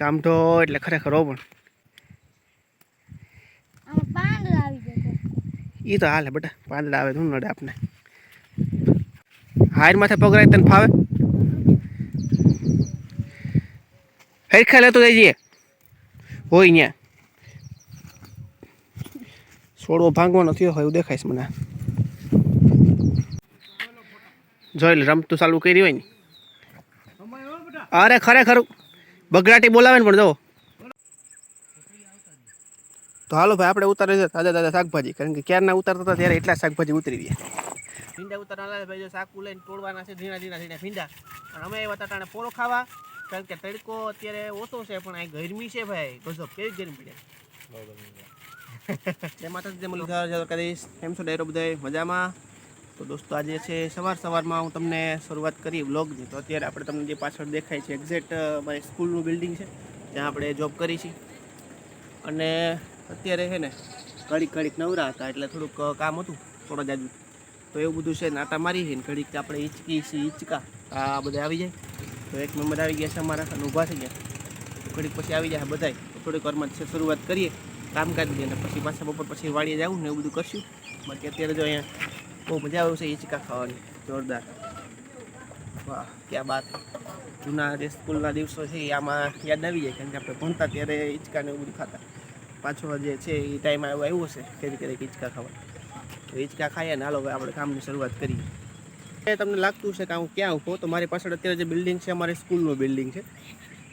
કામ તો એટલે ખરેખર હો પણ. એ તો હાલે બેટા પાંદડા આવે શું નડે આપને. હાર માથે પગરાય તને ફાવે? હરખા લેતો જઈએ હોય ત્યાં છોડવો ભાંગવાનો થયો હોય એવું દેખાઈશ મને. જોઈ લે રમતું ચાલુ કરી હોય ને. અરે ખરેખર બગડાટી બોલાવે ને પણ જો. તો હાલો ભાઈ આપણે ઉતારે છે તાજા તાજા શાકભાજી. કારણ કે ક્યારના ઉતારતા હતા ત્યારે એટલા શાકભાજી ઉતરી ગયા. ભીંડા ઉતારવાના ભાઈ જો શાક લઈને તોડવાના છે ઝીણા ઝીણા ઝીણા ભીંડા. પણ અમે એવા તાટાને પોરો ખાવા કારણ કે તડકો અત્યારે ઓછો છે પણ આ ગરમી છે ભાઈ. ગજબ કેવી ગરમી પડે. જય માતાજી જય મુરલીધર જય દ્વારકાધીશ. કેમ છો ડાયરો બધાય? મજામાં? તો દોસ્તો, આજે છે સવાર સવારમાં હું તમને શરૂઆત કરી વ્લોગની તો અત્યારે આપણે તમને જે પાછળ દેખાય છે એક્ઝેક્ટ મારી સ્કૂલનું બિલ્ડિંગ છે ત્યાં આપણે જોબ કરી છીએ. અને અત્યારે છે ને, ઘડીક ઘડીક નવરા હતા એટલે થોડુંક કામ હતું, થોડા જાજુ. તો એવું બધું છે, નાટા મારી છે ને ઘડીક આપણે હિંચકી છે હિંચકા. આ બધા આવી જાય. તો એક મેમ્બર આવી ગયા છે અમારા અને ઊભા થઈ ગયા. ઘડીક પછી આવી જાય બધાય. તો થોડીક વારમાં છે શરૂઆત કરીએ, કામકાજ અને પછી પાછા બપોર પછી વાડીએ જવું ને એવું બધું કરશું. બાકી અત્યારે જો અહીંયા બહુ મજા આવે છે હિંચકા ખાવાની. જોરદાર. વાહ, ક્યાં બાત. જૂના જે સ્કૂલના દિવસો છે એ આમાં યાદ આવી જાય, કારણ કે આપણે ભણતા ત્યારે હિંચકાને એવું બધું ખાતા. પાછો જે છે એ ટાઈમ આવ્યો આવ્યો છે કેરી ક્યારેક હિંચકા ખાવા. તો હિંચકા ખાઈએ ને, હાલો આપણે કામની શરૂઆત કરીએ. એ તમને લાગતું છે કે હું ક્યાં ઊભો તો મારી પાછળ અત્યારે જે બિલ્ડિંગ છે, અમારી સ્કૂલનું બિલ્ડિંગ છે.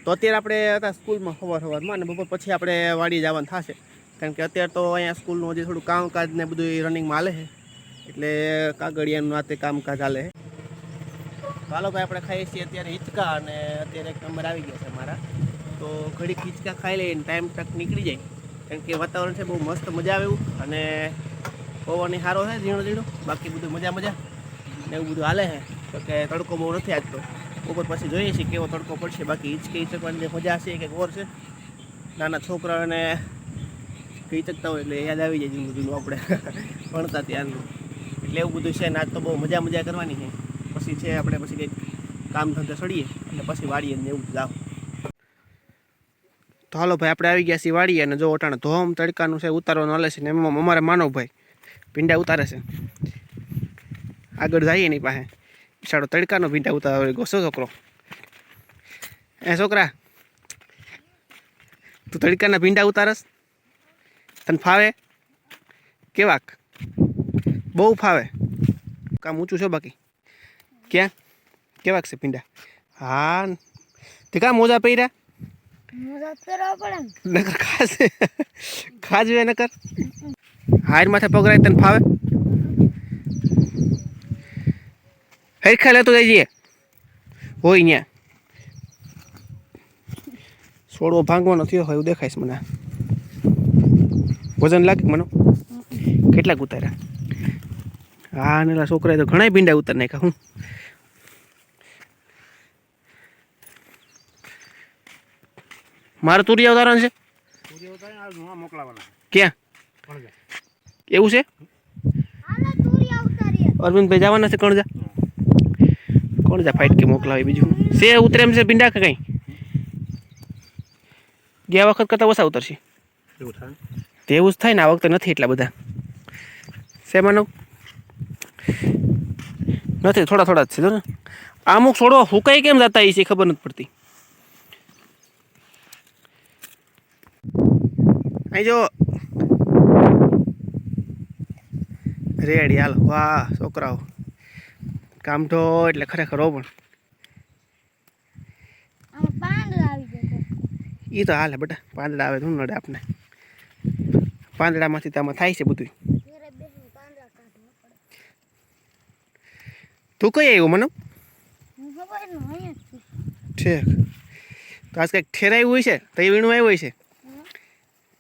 તો અત્યારે આપણે હતા સ્કૂલમાં સવાર સવારમાં અને બપોર પછી આપણે વાડી જવાનું થશે. કારણ કે અત્યારે તો અહીંયા સ્કૂલનું હજી થોડું કામકાજ ને બધું રનિંગમાં હાલે છે. એટલે કાગળિયાનું આતે કામકાજ હાલે. ચાલો ભાઈ, આપણે ખાઈએ છીએ અત્યારે હિંચકા અને અત્યારે એક નંબર આવી ગયા છે મારા. તો ઘડીક હિંચકા ખાઈ લઈને ટાઈમ તક નીકળી જાય. કારણ કે વાતાવરણ છે બહુ મસ્ત મજા આવે એવું. અને પવન સારો છે, ઝીણો ઝીણો. બાકી બધું મજા મજા. ને એવું બધું હાલે છે. તો કે તડકો બહુ નથી આજતો ઉપર પછી જોઈએ છીએ કેવો તડકો પડશે. બાકી હિંચકે જે મજા હશે કે ઓર છે. નાના છોકરાઓને શકતા હોય એટલે યાદ આવી જાય જૂનું આપણે. ભણતા ત્યારનું એટલે એવું બધું છે ને આજ તો બહુ મજા મજા કરવાની છે. પછી છે આપણે પછી કંઈક કામ ધંધે સડીએ એટલે પછી વાળીએ ને એવું જાવ તો હાલો ભાઈ, આપણે આવી ગયા છીએ વાળીએ અને જો અટાણે ધોમ તડકાનું છે, ઉતારવાનું હાલે છે ને એમાં અમારે માનવ ભાઈ ભીંડા ઉતારે છે. આગળ જઈએ એની પાસે. સાડો તડકાનો ભીંડા ઉતારે ગોસો છોકરો? એ છોકરા, તું તડકાના ભીંડા ઉતારસ? તને ફાવે? કેવાક? બહુ ફાવે. કામ ઊંચું છે બાકી? ક્યાં? કેવાક છે પીંડા? હા તે કા મોજા પહેર્યા? નકર ખાશે ખાજવે નકર. હાર માથે પગ રાખ તને ફાવે? હરખા લેતો જઈએ. હોય ત્યાં છોડવો ભાંગવાનો થયો હોય એવું દેખાઈશ મને. વજન લાગે મને? કેટલાક ઉતાર્યા? હા ને છોકરાએ તો ઘણા ભીંડા ઉતર નાખ્યા હું. મારે તુરિયા ઉતારવાનું છે? ક્યાં? એવું છે? હાલો તુરિયા ઉતારીએ. અરવિંદભાઈ જવાના છે કણજા? કણજા ફાઇટ કે મોકલાવે બીજું? છે ઉતરે એમ છે ભીંડા કે કંઈ? ગયા વખત કરતાં ઓછા ઉતરશે. તેવું જ થાય ને આ વખતે નથી એટલા બધા. શેમાં માનવ નથી થોડા થોડા જ છે જો ને. અમુક છોડો હુકાઈ કેમ જતા એ છે ખબર નથી પડતી. અહીં જો રેડી હાલ. વાહ છોકરાઓ. કામ તો એટલે ખરેખર હો પણ. પાંદડા એ તો હાલે બેટા પાંદડા આવે તો શું નડે આપને. પાંદડામાંથી તો આમાં થાય છે બધું ઘરે બેસીને પાંદડા કાઢવા પડે તું કઈ આવ્યો મને? ઠીક. તો આજ કંઈક ઠેરાયું હોય છે? તો એ વીણું આવ્યું હોય છે?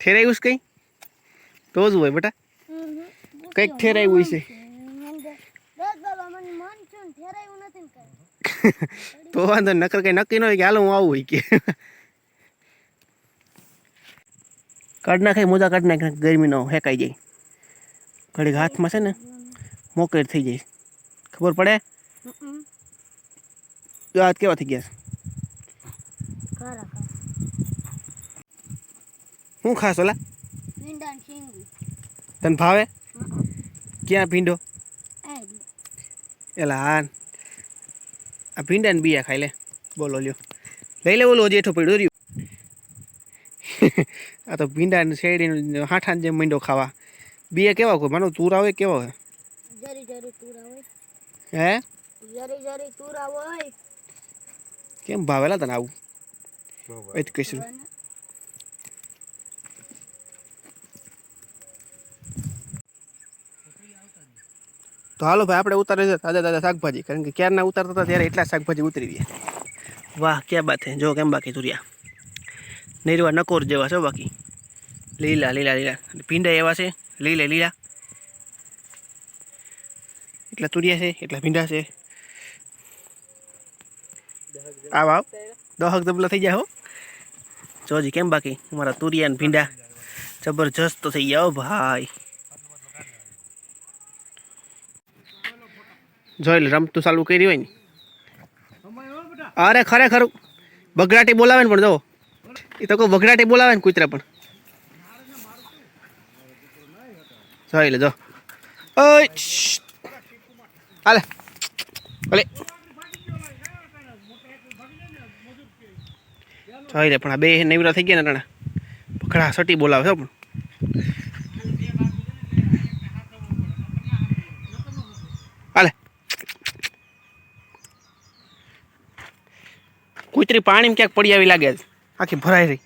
ઠેરાયું છે કંઈ? તો જ હોય બેટા. કંઈક ઠેરાયું હોય છે. તો વાંધો નકર કંઈ નક્કી ન હોય કે હાલ હું આવું હોય કે. કાઢ નાખાય મોજા કાઢ નાખે ગરમીનો હેકાઈ જાય. ઘડીક હાથમાં છે ને મોકરેટ થઈ જાય. ખબર પડે. જો કેવા થઈ ગયા શું ખાસ ઓલા? તને ભાવે? ક્યાં ભીંડો? એલા હા આ ભીંડા ને બીયા ખાઈ લે. બોલો લ્યો. લઈ લે બોલો જેઠો પડ્યો રહ્યું. આ તો ભીંડા ને શેરડી હાઠાને જેમ મીંડો ખાવા. બીયા કેવા કોઈ માનો તુર આવે કેવા હોય. હે? જરી જરી તુરા હોય. કેમ ભાવેલા તને આવું? એ જ કહીશું તો હાલો ભાઈ આપણે ઉતારે છે તાજા તાજા શાકભાજી. કારણ કે ક્યારના ઉતારતા હતા ત્યારે એટલા શાકભાજી ઉતરી ગયા. વાહ ક્યાં બાત હે. જો કેમ બાકી તુર્યા. નેરવા નકોર જેવા છે બાકી. લીલા લીલા લીલા. ભીંડા એવા છે. લીલા લીલા. એટલા તુરિયા છે એટલા ભીંડા છે આવ આવ દહક દબલા થઈ જાય હો જોજી કેમ બાકી મારા તુરિયા ને ભીંડા જબરજસ્ત થઈ ગયા ભાઈ જોઈ લે રમતું ચાલુ કરી હોય ને અરે ખરેખર બગડાટી બોલાવે ને પણ જો એ તો કોઈ બગડાટી બોલાવે ને કૂતરા પણ જોઈ લે જો ઓય. હાલે. ભલે. જોઈ લે પણ આ બે નેવરા થઈ ગયા ને ટાણા. પકડા, સટી બોલાવે છે પણ. હાલે. કૂતરી પાણીમાં ક્યાંક પડી આવી લાગે છે. આખી ભરાઈ રહી.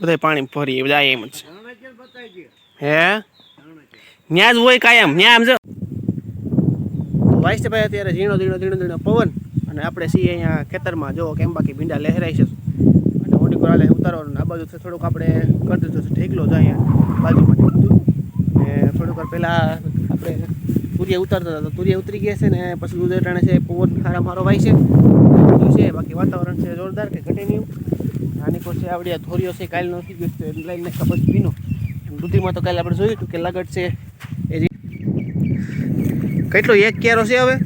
બધા પાણી ભરી બધા એમ જ. છે હે? ન્યા જ હોય કાયમ, ન્યા આમ જો. વાઈસ ભાઈ અત્યારે ઝીણો ઝીણો ઝીણો ઝીણો પવન અને આપણે છીએ અહીંયા ખેતરમાં. જો કેમ બાકી ભીંડા લહેરાય છે. અને ઓડી કોરાલે ઉતારવાનું આ બાજુ થોડુંક આપણે કરી દીધું છે. ઢેકલો જ અહીંયા બાજુમાં ને થોડુંક પહેલાં આપણે તુરિયા ઉતારતા હતા તો તુરિયા ઉતરી ગયા છે ને પછી દૂધ અટાણે છે પવન ખારા મારો વાય છે. છે, બાકી વાતાવરણ છે જોરદાર કે ઘટે નહીં આની કોઈ છે આવડી આ ધોરીઓ છે, કાલ નથી ગયો એને લઈને ખબર પીનો દૂધીમાં તો કાલે આપણે જોયું હતું કે લગટ છે. એ કેટલો એક કેરો છે હવે?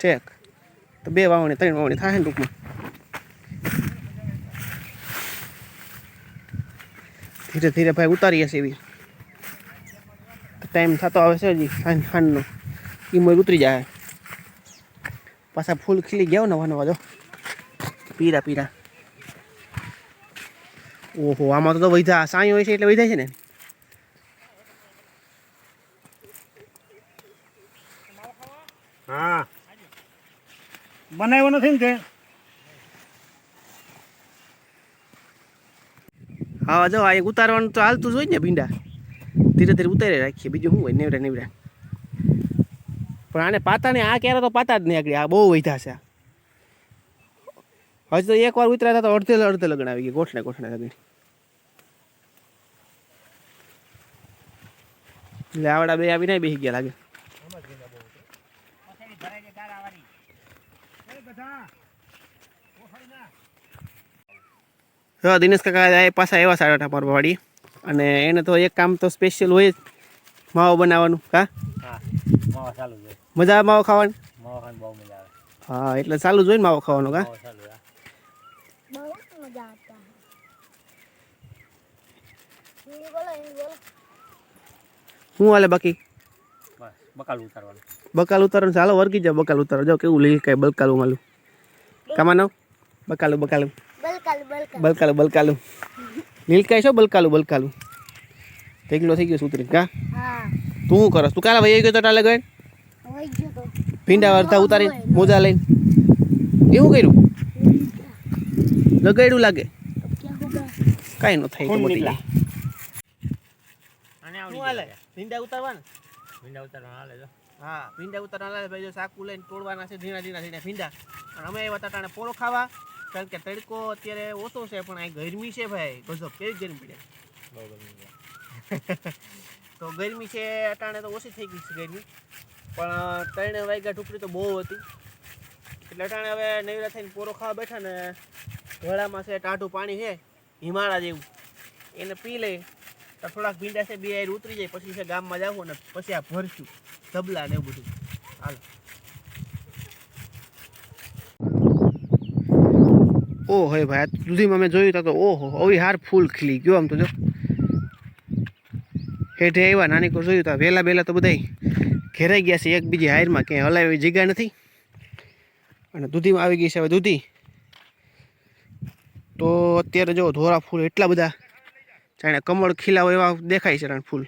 ઠેક. તો બે વાવણી, ત્રણ વાવણી થાય ને ટૂંકમાં. ધીરે ધીરે ભાઈ ઉતારીએ છીએ એવી ટાઈમ થતો આવે છે હજી સાંજ સાંજનો એ મોર ઉતરી જાય. પાછા ફૂલ ખીલી ગયા નવા નવા જો. પીરા પીરા. ઓહો આમાં તો વૈધા સાંઈ હોય છે એટલે વૈધા છે ને? હા. બનાવ્યો નથી ને તે? હા જો આ એક ઉતારવાનું તો હાલતું જ હોય ને ભીંડા. ધીરે ધીરે ઉતારી રાખીએ. બીજું શું હોય? નેવડા નેવડા. પણ આને પાતા ને આ ક્યારે તો પાતા જ નહીં આગળ. આ બહુ વૈધા છે આ. હજી તો એક વાર ઉતર્યા હતા તો અડધે અડધે લગ્ન આવી ગયા ગોઠણે ગોઠણે લગ્ન. એટલે આવડા બે આવીને બેસી ગયા લાગે. હા દિનેશ કાકા પાછા એવા સાડા આઠા પર વાળી. અને એને તો એક કામ તો સ્પેશિયલ હોય જ. માવો બનાવવાનું છે મજા માવો ખાવાની? હા એટલે ચાલુ જ હોય ને માવો ખાવાનો કા માવા ચાલુ હા બહુ મજા આતા હે હિન્દી બોલો હિન્દી બોલો શું હાલે બાકી? બકાલ ઉતારવાનું. બકાલ ઉતારવાનું ચાલો વર્ગી જાવ બકાલ ઉતારો જાવ કેવું લીલ કઈ બલકાલું માલું કામાનો બકાલું બકાલું. બલકાલ બલકાલ. લીલકાય છો? બલકાલું બલકાલું. ઢેકલો થઈ ગયો સુતરી કા? હા. તું શું કરસ તું કાલે ભાઈ ગયો તો ટાલે ગયો ભીંડા અડધા ઉતારી મોજા લઈને. એવું કર્યું? લગાડ્યું લાગે? કાંઈ ન થાય તો અને શું હાલે? ભીંડા ઉતારવાના? ભીંડા ઉતારવાના હાલે જો. હા ભીંડા ઉતારવાના હાલે. ભાઈ જો સાકુ લઈને તોડવાના છે ધીણા ધીણા ઝીણા ભીંડા. અને અમે એવા તટાણે પોરો ખાવા કારણ કે તડકો અત્યારે ઓછો છે પણ આ ગરમી છે ભાઈ. ગજબ કેવી ગરમી પડે. બહુ ગરમી તો ગરમી છે અટાણે તો ઓછી થઈ ગઈ છે ગરમી. પણ ત્રણ વાગ્યા ઠુકરી તો બહુ હતી. એટલે અટાણે હવે નૈરા થઈને પોરો ખાવા બેઠા ને ઘોડામાં છે ટાઢું પાણી છે હિમાળા જેવું. એને પી લઈ તો થોડાક ભીંડા છે, બે આયર ઉતરી જાય, પછી છે ગામમાં જાવ ને પછી આ ભરશું. તબલા ને એવું બધું. હાલો. ઓ હે ભાઈ આ દૂધીમાં મેં જોયું તો ઓહો, હવે હાર ફૂલ ખીલી ગયો આમ તો જો. હેઠે આવ્યા, નાની કોઈ જોયું તા? વહેલા વહેલા તો બધા ઘેરાઈ ગયા છે, એકબીજી હાયરમાં ક્યાંય હલાય એવી જગ્યા નથી. અને દૂધીમાં આવી ગઈ છે હવે દૂધી. તો અત્યારે જો ધોરા ફૂલ એટલા બધા જાણે કમળ ખીલાઓ એવા દેખાય છે ફૂલ.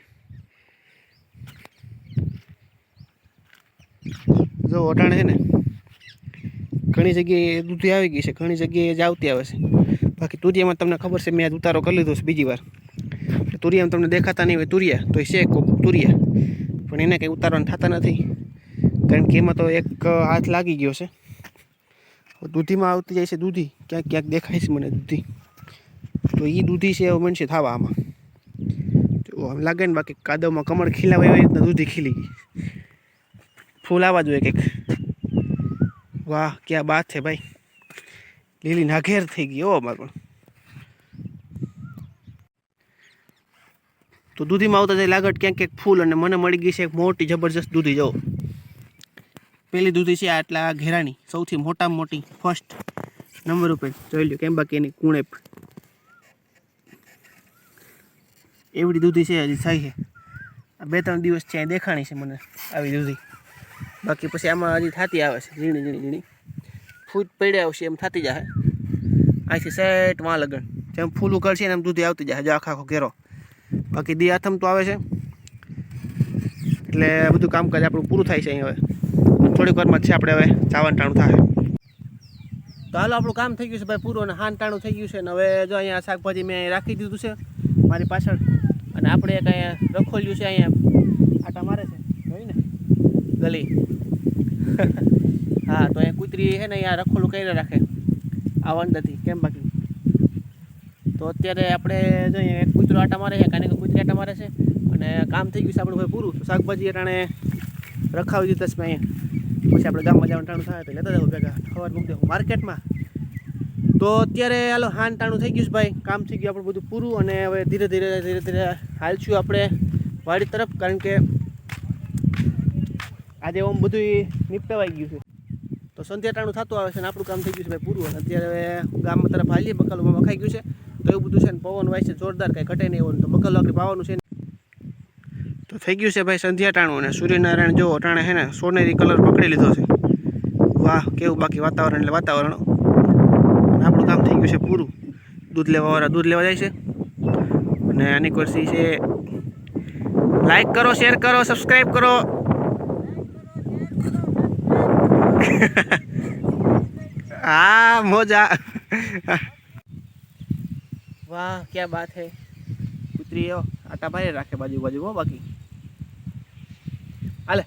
જો અટાણે છે ને, ઘણી જગ્યાએ દૂધી આવી ગઈ છે, ઘણી જગ્યાએ જ આવતી આવે છે. બાકી તુરિયામાં તમને ખબર છે, મેં આજ ઉતારો કરી લીધો છે બીજી વાર. તુરિયામાં તમને દેખાતા નહીં હોય તુરિયા તો છે કોક તુરિયા. પણ એને કંઈ ઉતારવાના થતા નથી. કારણ કે એમાં તો એક હાથ લાગી ગયો છે. દૂધીમાં આવતી જાય છે દૂધી. ક્યાંક ક્યાંક દેખાય છે મને દૂધી. તો એ દૂધી છે, એવું બનશે થવા આમાં. તો આમ લાગે ને બાકી કાદવમાં કમળ ખીલાવે એવી રીતના દૂધી ખીલી ગઈ. ફૂલ આવવા જોઈએ કંઈક. વાહ, ક્યાં બાત છે ભાઈ. લીલી નાઘેર થઈ ગઈ ઓ માર તો દૂધીમાં આવતા જાય લાગટ ક્યાંક ક્યાંક ફૂલ અને મને મળી ગઈ છે એક મોટી જબરજસ્ત દૂધી જવો પેલી દૂધી છે આટલા ઘેરાની, સૌથી મોટામાં મોટી ફર્સ્ટ નંબર ઉપર. જોઈ લ્યો, કેમ બાકી એની કુણેપ એવડી દૂધી છે, હજી થઈ છે. બે ત્રણ દિવસ છે દેખાણી છે મને આવી દૂધી. બાકી પછી આમાં હજી થતી આવે છે, ઝીણી ઝીણી ઝીણી. ફૂટ પડ્યા આવશે એમ થતી જાય. અહીંથી સેટ વાં લગન. જેમ ફૂલ ઉકળશે ને એમ દૂધી આવતી જાય જો આખા, આખો ઘેરો. બાકી દી આથમ તો આવે છે. એટલે બધું કામકાજ આપણું પૂરું થાય છે અહીં હવે. થોડીક વારમાં છે આપણે હવે ચાવન ટાણું થાય. તો હાલો, આપણું કામ થઈ ગયું છે ભાઈ પૂરું અને હાન ટાણું થઈ ગયું છે. અને હવે જો અહીંયા શાકભાજી મેં રાખી દીધું છે, મારી પાછળ. અને આપણે એક અહીંયા રખોલ્યું છે અહીંયા? આટા મારે છે. જોઈ ને. ગલી. હા તો અહીંયા કૂતરી છે ને અહીંયા રખોલું કરી રાખે. આવા અંદરથી કેમ બાકી? તો અત્યારે આપણે જોઈએ એક કૂતરો આટા મારે છે કારણ કે કૂતરી આટા મારે છે. અને કામ થઈ ગયું છે આપણું ભાઈ પૂરું. શાકભાજી અટાણે રખાવી દીધા છે અહીંયા. પછી આપણે ગામમાં જવાનું ટાણું થાય તો લેતા જાવ ભેગા. ખબર મૂકી દેવું માર્કેટમાં. તો અત્યારે હાલો હાન ટાણું થઈ ગયું છે ભાઈ. કામ થઈ ગયું આપણું બધું પૂરું અને હવે ધીરે ધીરે ધીરે ધીરે હાલશું આપણે વાડી તરફ, કારણ કે આજે આમ બધું નિપટાવાઈ ગયું છે. તો સંધ્યા ટાણું થતું આવે છે ને આપણું કામ થઈ ગયું છે ભાઈ પૂરું. અને અત્યારે હવે ગામ તરફ હાલીએ, બકાલુમાં વખાઈ ગયું છે. તો એવું બધું છે ને પવન વાય છે, જોરદાર કાંઈ ઘટે નહીં એવું તો બકાલો આગળ પાવાનું છે તો થઈ ગયું છે ભાઈ સંધ્યા ટાણું અને સૂર્યનારાયણ જો અટાણે છે ને સોનેરી કલર પકડી લીધો છે. વાહ, કેવું બાકી વાતાવરણ એટલે વાતાવરણ. આપણું કામ થઈ ગયું છે પૂરું. દૂધ લેવાવાળા દૂધ લેવા જાય છે. અને આની કોશી છે લાઈક કરો શેર કરો સબસ્ક્રાઈબ કરો. હા, મોજા. વાહ, ક્યાં બાત હે. કૂતરી આટા ભાઈ રાખે બાજુ બાજુ બાકી. હાલે.